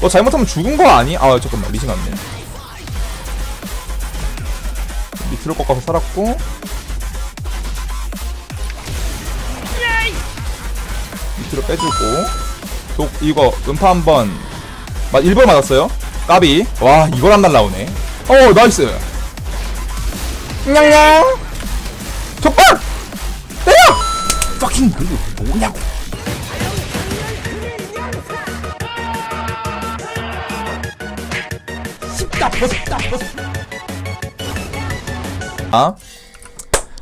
너 잘못하면 죽은 거 아니? 아 잠깐만 리신 왔네. 밑으로 꺾어서 살았고. 밑으로 빼주고. 독 이거 음파 한번. 맞 1번 맞았어요? 까비. 와 이걸 안 날라오네. 어 나이스. 냥냥. 족박 때려! fucking 그 뭐냐고 아?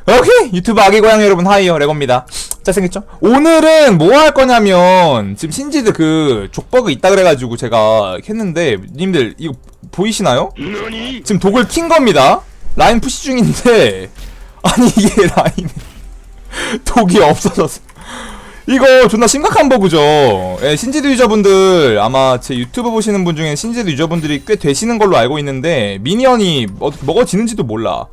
오케이. 유튜브 아기 고양 여러분 하이요. 레고입니다. 잘생겼죠? 오늘은 뭐 할 거냐면 지금 신지드 그 족버그 있다 그래가지고 제가 했는데 님들 이거 보이시나요? 지금 독을 킨 겁니다. 라인 푸시 중인데 아니 이게 라인 독이 없어졌어 이거 존나 심각한 버그죠 예, 신지드 유저분들 아마 제 유튜브 보시는 분 중에 신지드 유저분들이 꽤 되시는 걸로 알고 있는데 미니언이 어떻게 먹어지는지도 몰라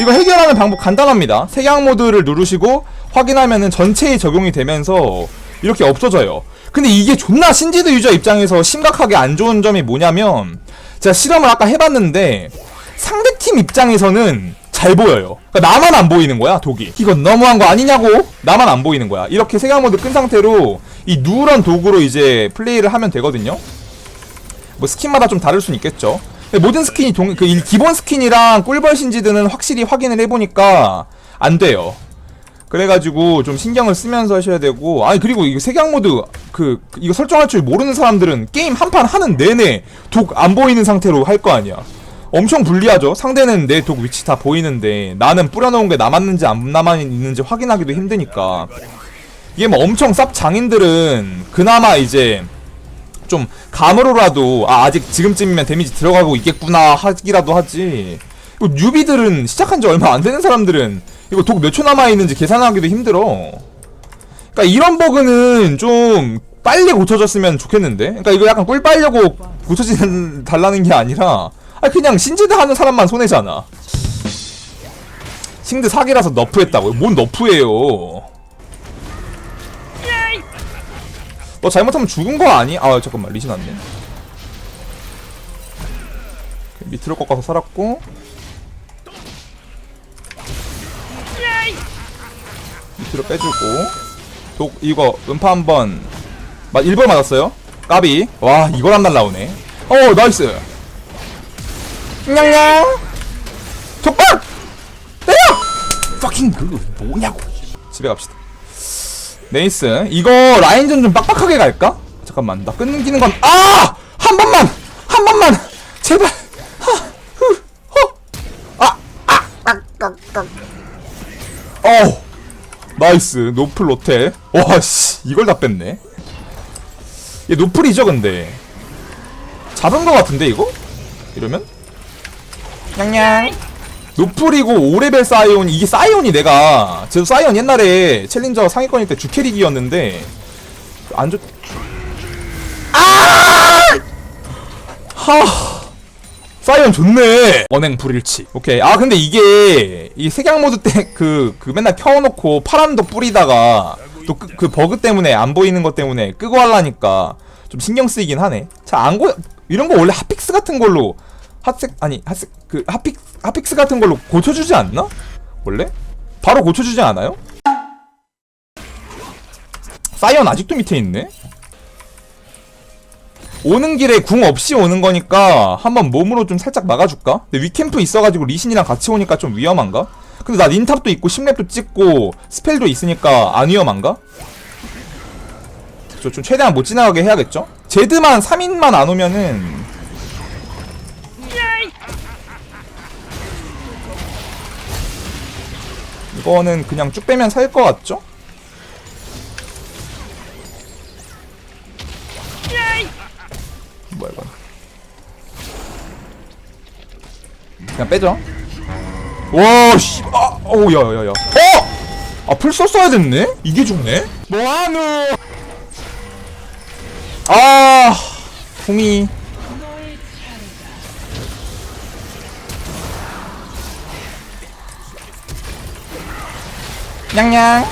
이거 해결하는 방법 간단합니다. 색양 모드를 누르시고 확인하면은 전체에 적용이 되면서 이렇게 없어져요. 근데 이게 존나 신지드 유저 입장에서 심각하게 안 좋은 점이 뭐냐면 제가 실험을 아까 해봤는데 상대팀 입장에서는 잘 보여요. 그러니까 나만 안 보이는 거야 독이. 이건 너무한 거 아니냐고? 나만 안 보이는 거야. 이렇게 색양 모드 끈 상태로 이 누런 도구로 이제 플레이를 하면 되거든요. 뭐 스킨마다 좀 다를 순 있겠죠. 모든 스킨이 동, 그 일- 기본 스킨이랑 꿀벌 신지드는 확실히 확인을 해보니까 안 돼요. 그래가지고 좀 신경을 쓰면서 하셔야 되고 아니 그리고 이거 색양 모드 그그 이거 설정할 줄 모르는 사람들은 게임 한 판 하는 내내 독 안 보이는 상태로 할 거 아니야. 엄청 불리하죠. 상대는 내 독 위치 다 보이는데 나는 뿌려놓은 게 남았는지 안 남았는지 확인하기도 힘드니까. 이게 뭐 엄청 쌉 장인들은 그나마 이제 좀 감으로라도 아 아직 지금쯤이면 데미지 들어가고 있겠구나 하기라도 하지. 이거 뉴비들은 시작한 지 얼마 안 되는 사람들은 이거 독 몇 초 남아 있는지 계산하기도 힘들어. 그러니까 이런 버그는 좀 빨리 고쳐졌으면 좋겠는데? 그러니까 이거 약간 꿀 빨려고 고쳐진 달라는 게 아니라 아 그냥 신지드 하는 사람만 손해잖아. 신드 사기라서 너프했다고요? 뭔 너프예요? 너 잘못하면 죽은 거 아니? 아 잠깐만. 리신 오케이, 밑으로 꺾어서 살았고. 밑으로 빼주고. 독 이거 음파 한번. 맞 1번 맞았어요? 까비. 와 이걸 안 날라오네. 어 나이스 냥냥 족박 때려 fucking 그 뭐냐고 집에 갑시다 네이스 이거 라인전 좀 빡빡하게 갈까? 잠깐만 나 끊기는 건 아! 한 번만! 한 번만! 제발! 아! 아! 어 나이스 노플 로테 와씨 이걸 다 뺐네 얘 노플이죠 근데 잡은 거 같은데 이거? 이러면? 냥냥. 노플이고 5레벨 사이온 이게 사이온이 내가 제 사이온 옛날에 챌린저 상위권일 때 주캐릭이었는데 안 좋... 아! 하! 사이온 좋네. 언행 불일치. 오케이. 아 근데 이게 이 색양 모드 때 그 그 맨날 켜놓고 파란도 뿌리다가 또 그 버그 때문에 안 보이는 것 때문에 끄고 하려니까 좀 신경 쓰이긴 하네. 자 안 고 이런 거 원래 핫픽스 같은 걸로 핫색 아니 핫색 그 핫픽 핫픽스 같은 걸로 고쳐주지 않나? 원래? 바로 고쳐주지 않아요? 사이언 아직도 밑에 있네? 오는 길에 궁 없이 오는 거니까 한번 몸으로 좀 살짝 막아줄까? 근데 위캠프 있어가지고 리신이랑 같이 오니까 좀 위험한가? 근데 나 닌탑도 있고 10렙도 찍고 스펠도 있으니까 안 위험한가? 저 좀 최대한 못 지나가게 해야겠죠? 제드만 3인만 안 오면은 이거는 그냥 쭉 빼면 살 것 같죠? 뭐야 이건 그냥 빼죠 와씨 아, 오 야야야 어! 아풀 썼어야 됐네? 이게 죽네? 뭐하노 아 풍이 냥냥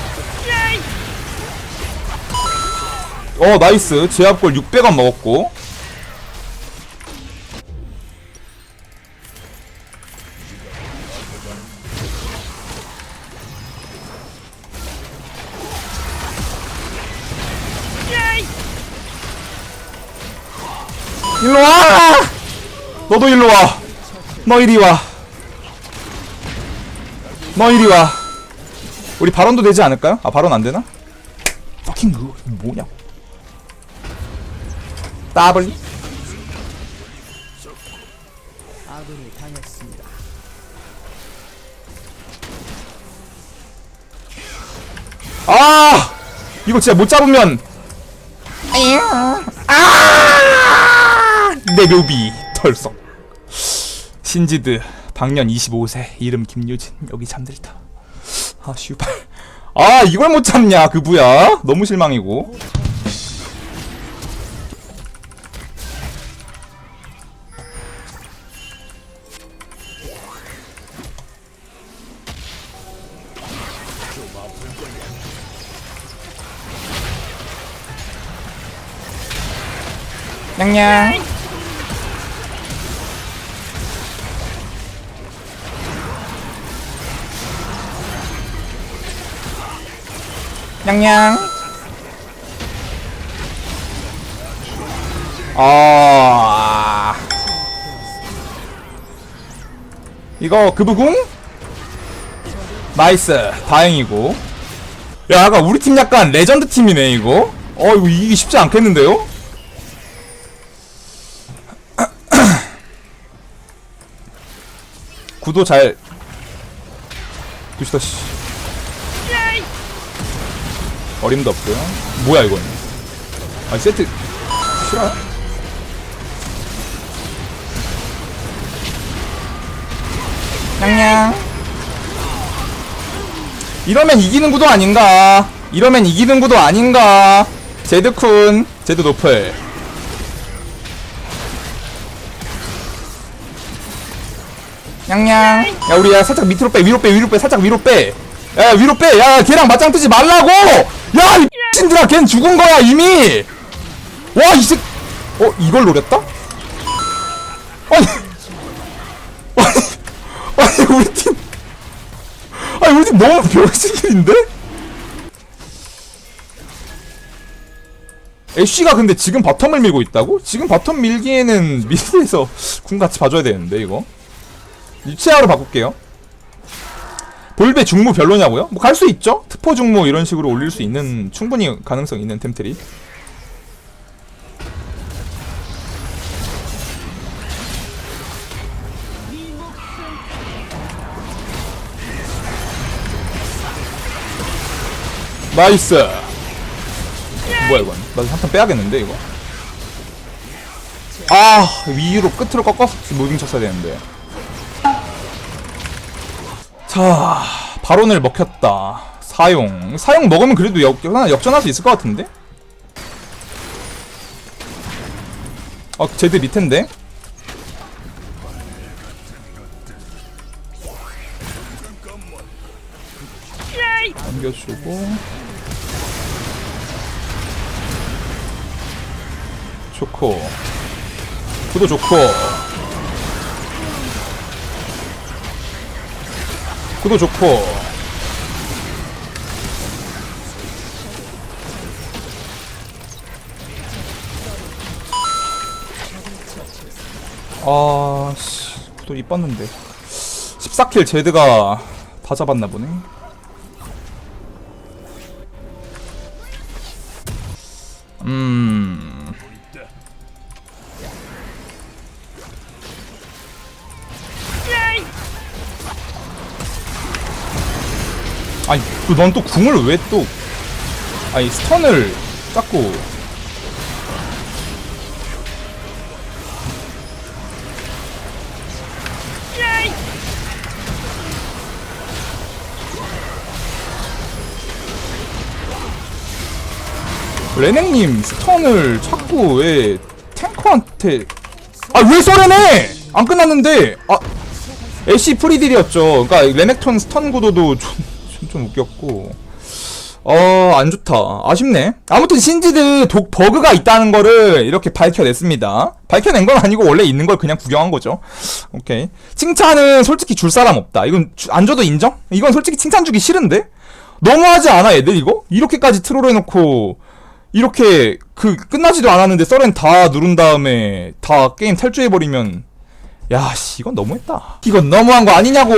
어 나이스 제압골 600원 먹었고 일로와! 너도 일로와! 너 이리와! 너 이리와! 우리 발언도 되지 않을까요? 아 발언 안 되나? fucking 뭐- 뭐냐? 따블리? 아군이 당했습니다. 아! 이거 진짜 못 잡으면 아! 내 묘비 털썩 신지드 방년 25세 이름 김유진 여기 잠들다 아 슈발. 아 이걸 못 잡냐 그 부야? 너무 실망이고. 냥냥 냥냥. 아. 이거 그부궁? 나이스. 다행이고. 야 아까 우리 팀 약간 레전드 팀이네 이거. 어 이거 이기기 쉽지 않겠는데요? 구도 잘. 두시다 씨 어림도 없고요. 뭐야 이건 아 세트. 싫어요? 냥냥. 이러면 이기는 구도 아닌가? 이러면 이기는 구도 아닌가? 제드쿤. 제드 노플. 냥냥. 야 우리 야 살짝 밑으로 빼 위로 빼 위로 빼 살짝 위로 빼야 위로 빼야 걔랑 맞짱 뜨지 말라고 야 이 신들아 걘 죽은 거야 이미 와 이새 어 이걸 노렸다 아니 아니 아니 우리 팀 아니 우리 팀 너무 병신들인데 애쉬가 근데 지금 바텀을 밀고 있다고? 지금 바텀 밀기에는 미드에서 궁 같이 봐줘야 되는데 이거 유치아로 바꿀게요. 볼베 중무 별로냐고요? 뭐 갈 수 있죠? 특포 중무 이런 식으로 올릴 수 있는 충분히 가능성 있는 템트리. 나이스. 뭐야 이건? 나 한턴 빼야겠는데 이거. 아 위로 끝으로 꺾어서 무빙 쳤어야 되는데. 자, 발언을 먹혔다. 사용. 사용 먹으면 그래도 역, 역- 역전할 수 있을 것 같은데? 어, 쟤들 밑인데? 넘겨주고. 좋고. 구도 좋고. 구도 좋고. 아씨 구도 이뻤는데. 14킬 제드가 다 잡았나 보네 아니 넌 또 궁을 왜 또 아니 스턴을 자꾸 레넥님 스턴을 자꾸 왜 탱커한테 아왜 썰어내 안 끝났는데 아 애쉬 프리딜이었죠. 그러니까 레넥톤 스턴 구도도 좀, 좀, 좀 웃겼고 어, 안 좋다. 아쉽네. 아무튼 신지드 독 버그가 있다는 거를 이렇게 밝혀냈습니다. 밝혀낸 건 아니고 원래 있는 걸 그냥 구경한 거죠. 오케이. 칭찬은 솔직히 줄 사람 없다. 이건 주- 안 줘도 인정? 이건 솔직히 칭찬 주기 싫은데? 너무하지 않아, 애들 이거? 이렇게까지 트롤 해놓고, 이렇게 그 끝나지도 않았는데 썰엔 다 누른 다음에 다 게임 탈주해버리면 야 씨 이건 너무했다 이건 너무한 거 아니냐고